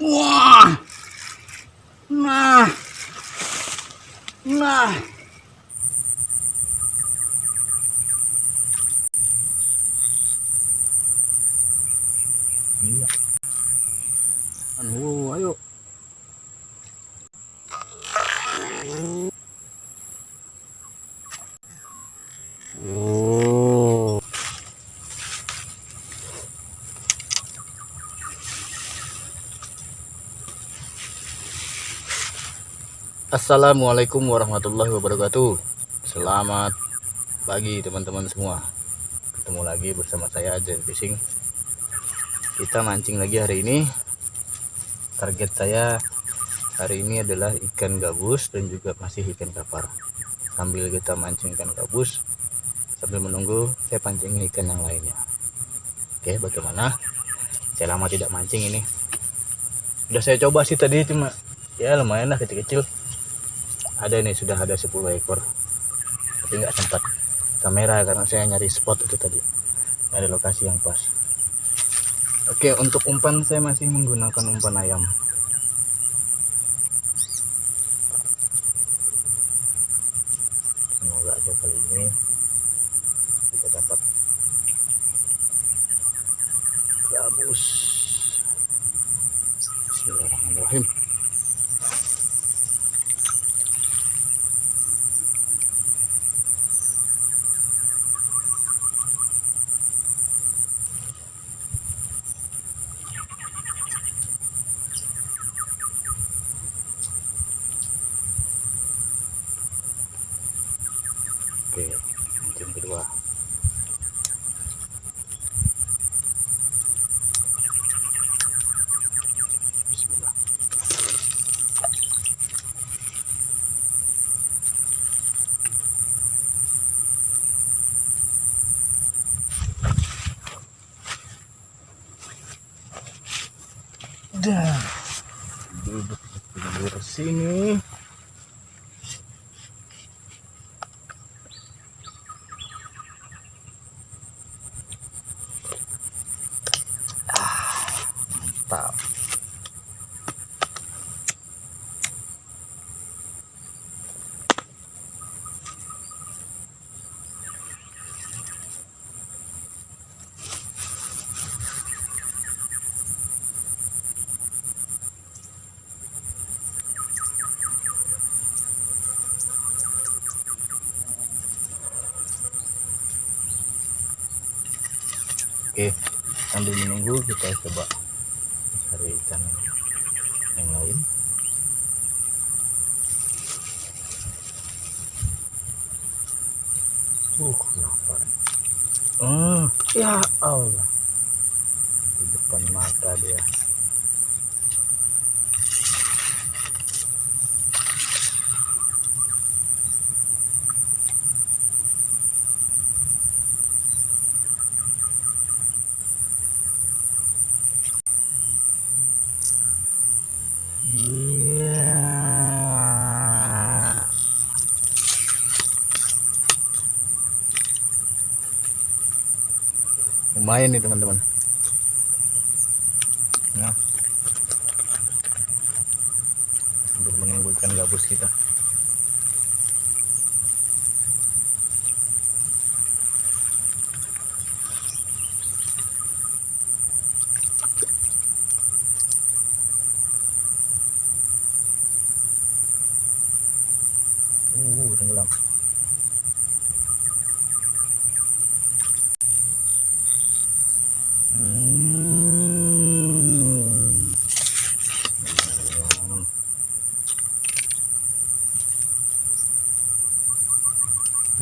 Wah. Nah. Nah. Iya. Anu, ayo. Oh. Assalamualaikum warahmatullahi wabarakatuh. Selamat pagi teman-teman semua. Ketemu lagi bersama saya Jen Fishing. Kita mancing lagi hari ini. Target saya hari ini adalah ikan gabus dan juga masih ikan kapar. Sambil kita mancing ikan gabus, sambil menunggu saya pancing ikan yang lainnya. Oke, bagaimana? Saya lama tidak mancing ini. Udah saya coba sih tadi cuma ya lumayan lah kecil-kecil ada nih sudah ada 10 ekor. Tapi nggak sempat. Kamera karena saya nyari spot itu tadi. Ada lokasi yang pas. Oke untuk umpan saya masih menggunakan umpan ayam Dah. Duduk di sini. Oke, sambil menunggu kita coba cari ikan yang lain. Uh, lapar. Hmm, ya Allah. Di depan mata dia. Iya. Lumayan nih teman-teman. Nah. Untuk menunggu ikan gabus kita. Uh, tenggelam. Hmm.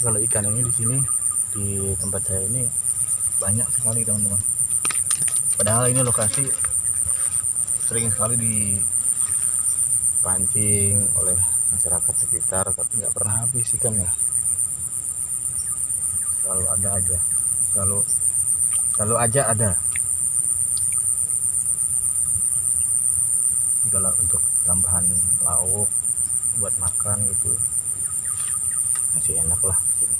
Kalau ikan ini di sini di tempat saya ini banyak sekali teman-teman. Padahal ini lokasi sering sekali dipancing oleh masyarakat sekitar tapi nggak pernah habis ikannya. Selalu ada aja. Selalu selalu aja ada. Segala untuk tambahan lauk buat makan gitu masih enak lah sini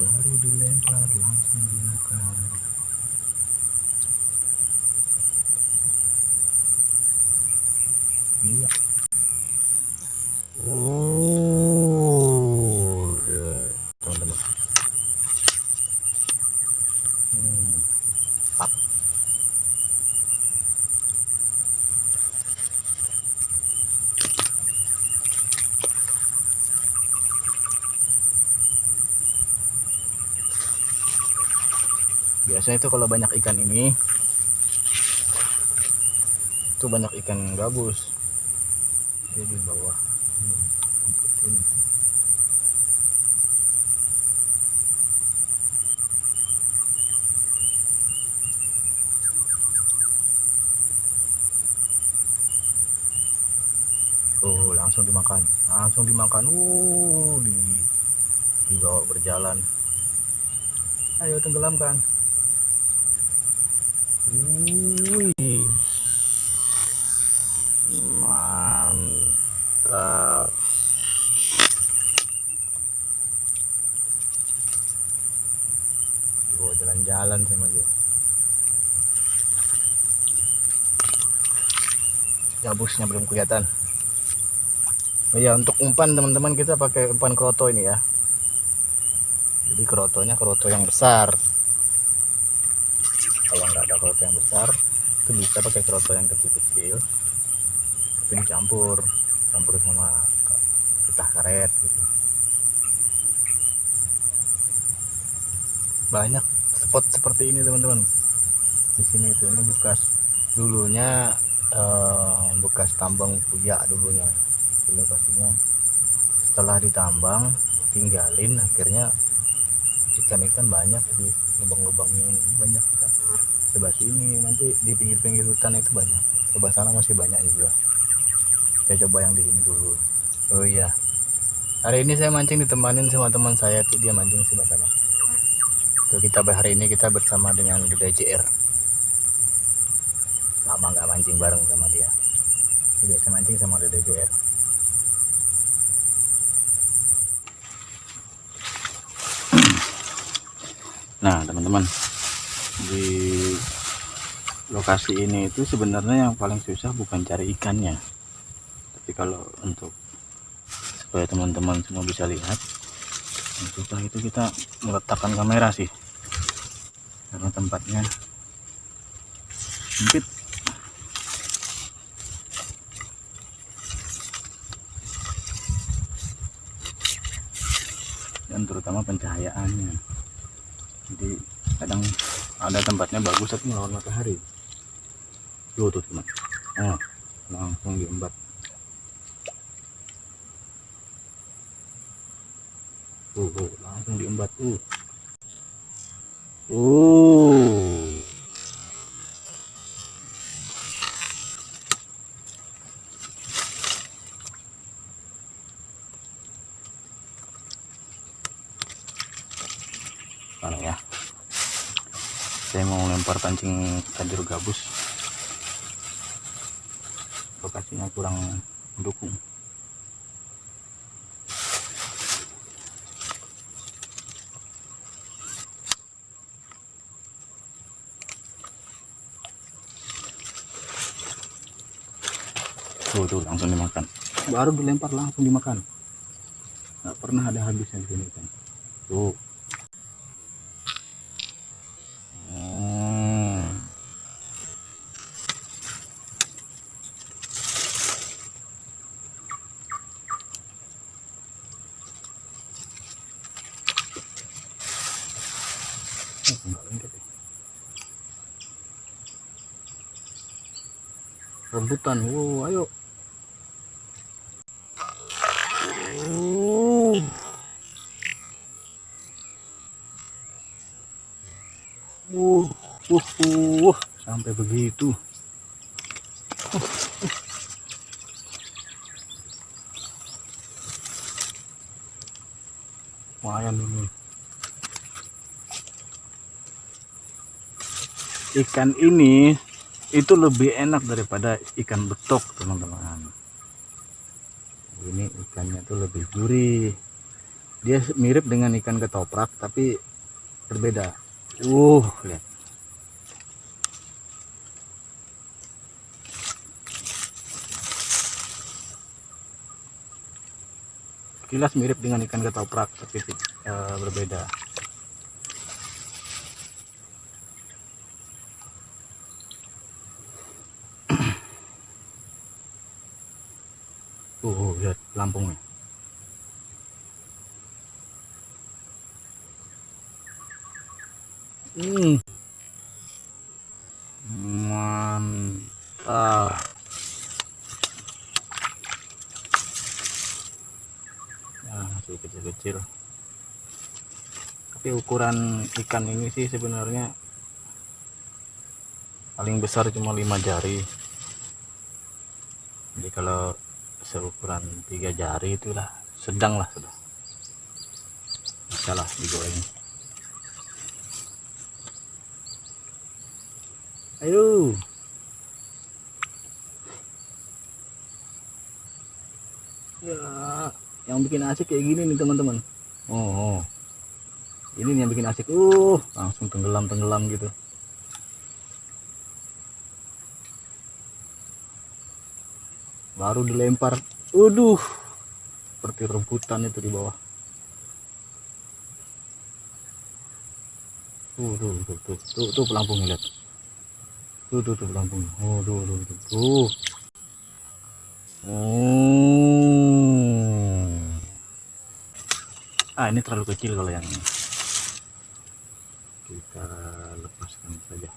baru dilempar langsung dimakan iya. Oh. Biasanya itu kalau banyak ikan ini itu banyak ikan gabus dia di bawah ini. Oh, langsung dimakan. Langsung dimakan. Uh, di dibawa berjalan. Ayo tenggelamkan. Wih. Mantap. Dibawa jalan-jalan sama dia. Gabusnya belum kelihatan. Oh ya untuk umpan teman-teman kita pakai umpan kroto ini ya. Jadi kerotonya keroto yang besar. Kalau nggak ada keroto yang besar, itu bisa pakai keroto yang kecil-kecil. Tapi dicampur, campur sama getah karet gitu. Banyak spot seperti ini teman-teman. Di sini itu ini bekas dulunya eh, bekas tambang puya dulunya lokasinya setelah ditambang tinggalin akhirnya ikan-ikan banyak di lubang-lubangnya banyak ikan sebelah sini nanti di pinggir-pinggir hutan itu banyak. Sebelah sana masih banyak juga. Saya coba yang di sini dulu. Oh iya. Hari ini saya mancing ditemanin sama teman saya tuh dia mancing sebelah sana. Tuh kita hari ini kita bersama dengan Gede JR lama nggak mancing bareng sama dia. Biasa mancing sama JR Nah, teman-teman, di lokasi ini itu sebenarnya yang paling susah bukan cari ikannya. Tapi kalau untuk supaya teman-teman semua bisa lihat, susah itu kita meletakkan kamera sih. Karena tempatnya sempit. Dan terutama pencahayaannya jadi kadang ada tempatnya bagus tapi melawan matahari. Tuh tuh teman. Oh, langsung diembat. Tuh, tuh langsung diembat tuh. Uh Ano ya saya mau lempar pancing tajur gabus. Lokasinya kurang mendukung. Tuh tuh langsung dimakan. Baru dilempar langsung dimakan. Nggak pernah ada habisnya di sini kan tuh Hmm. Oh, enggak lengket ya. Rebutan, wow, ayo. Uh, uh, uh, sampai begitu. Lumayan ini. Ikan ini itu lebih enak daripada ikan betok teman-teman. Ini ikannya tuh lebih gurih. Dia mirip dengan ikan ketoprak tapi berbeda. Uh lihat. Kilas mirip dengan ikan ketoprak tapi uh, berbeda. Pelampungnya. Hmm. Mantap. Nah, masih kecil-kecil. Tapi ukuran ikan ini sih sebenarnya paling besar cuma lima jari. Jadi kalau seukuran tiga jari itulah. Sedang lah sudah. Bisa lah digoreng. Ayo. Ya yang bikin asik kayak gini nih teman-teman. Oh, oh. Ini nih yang bikin asik. Uh langsung tenggelam tenggelam gitu baru dilempar. Waduh seperti rebutan itu di bawah. Tuh tuh tuh tuh tuh, tuh pelampungnya lihat. Tuh tuh tuh pelampung oh tuh tuh tuh, tuh. oh ah ini terlalu kecil kalau yang ini. Kita lepaskan saja.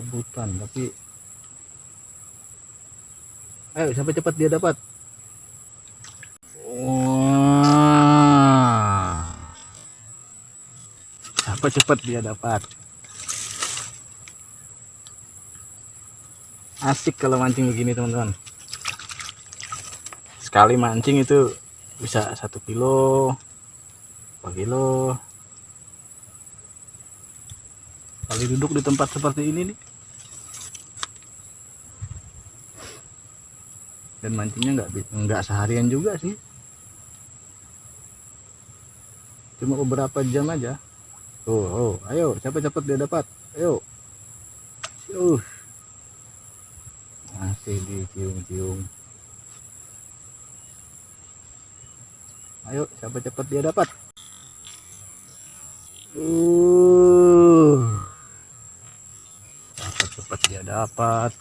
Rebutan tapi Ayo sampai cepat dia dapat. Wah. Sampai cepat dia dapat. Asik kalau mancing begini teman-teman. Sekali mancing itu bisa satu kilo, dua kilo. Kali duduk di tempat seperti ini nih. Dan mancingnya nggak nggak seharian juga sih. Cuma beberapa jam aja. Tuh oh ayo cepet-cepet dia dapat. Ayo. Uh masih dicium-cium. Ayo cepet-cepet dia dapat. Uh cepet-cepet dia dapat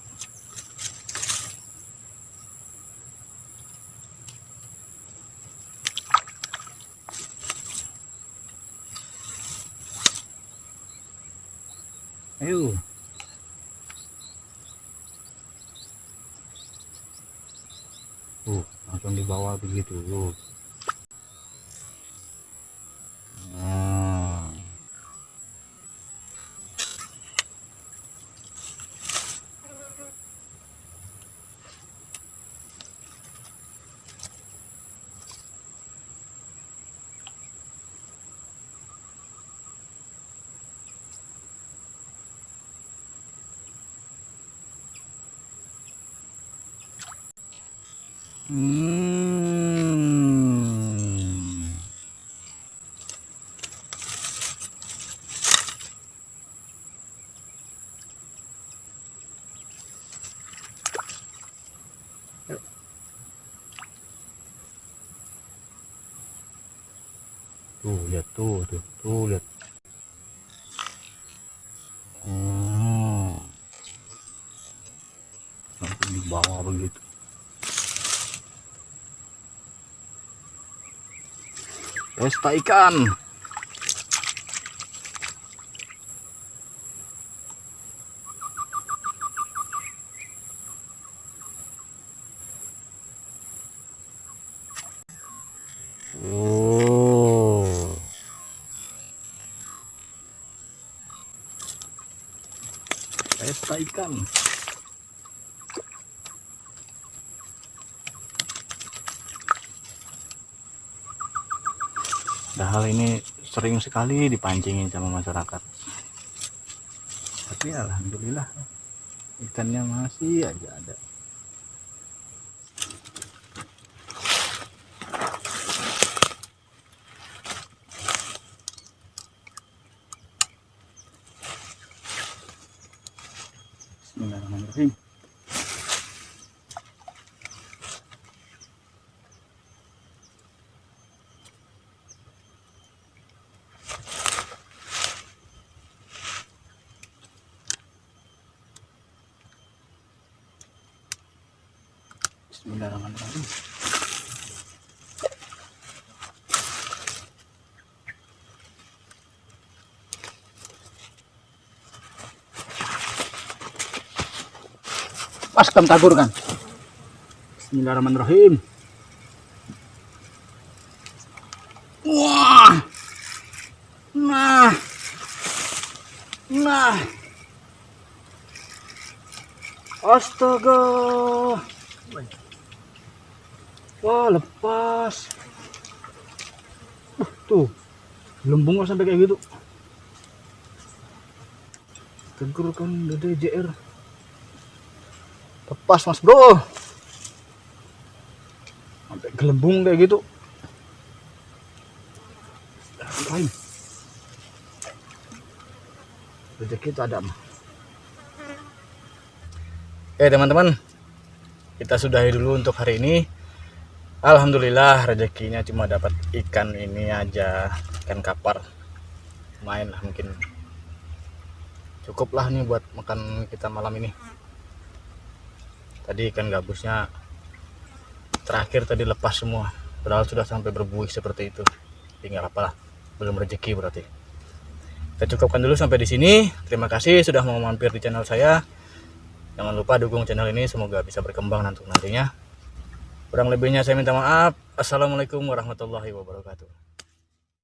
Ayo. Uh, begitu. Uh. Nah. Hmm. Tuh, lihat tuh, tuh, tuh, lihat. Hmm. Begitu. Pesta ikan. Oh. Pesta ikan. Padahal ini sering sekali dipancingin sama masyarakat. Tapi alhamdulillah ikannya masih aja ada. Bismillahirrahmanirrahim. Bismillahirrahmanirrahim. Pas kam tabur kan. Bismillahirrahmanirrahim. Wah. Nah. Nah. Astaga. Wah, lepas. Uh, tuh. Lembung kok sampai kayak gitu. Tegur kan gede JR. Lepas, Mas Bro. Sampai gelembung kayak gitu. Lain. Rezeki itu ada mah. Oke teman-teman, kita sudahi dulu untuk hari ini. Alhamdulillah rezekinya cuma dapat ikan ini aja, ikan kapar. Main lah mungkin. Cukup lah nih buat makan kita malam ini. Tadi ikan gabusnya terakhir tadi lepas semua. Padahal sudah sampai berbuih seperti itu. Tinggal apalah, belum rezeki berarti. Kita cukupkan dulu sampai di sini. Terima kasih sudah mau mampir di channel saya. Jangan lupa dukung channel ini semoga bisa berkembang nanti nantinya. Kurang lebihnya saya minta maaf. Assalamualaikum warahmatullahi wabarakatuh.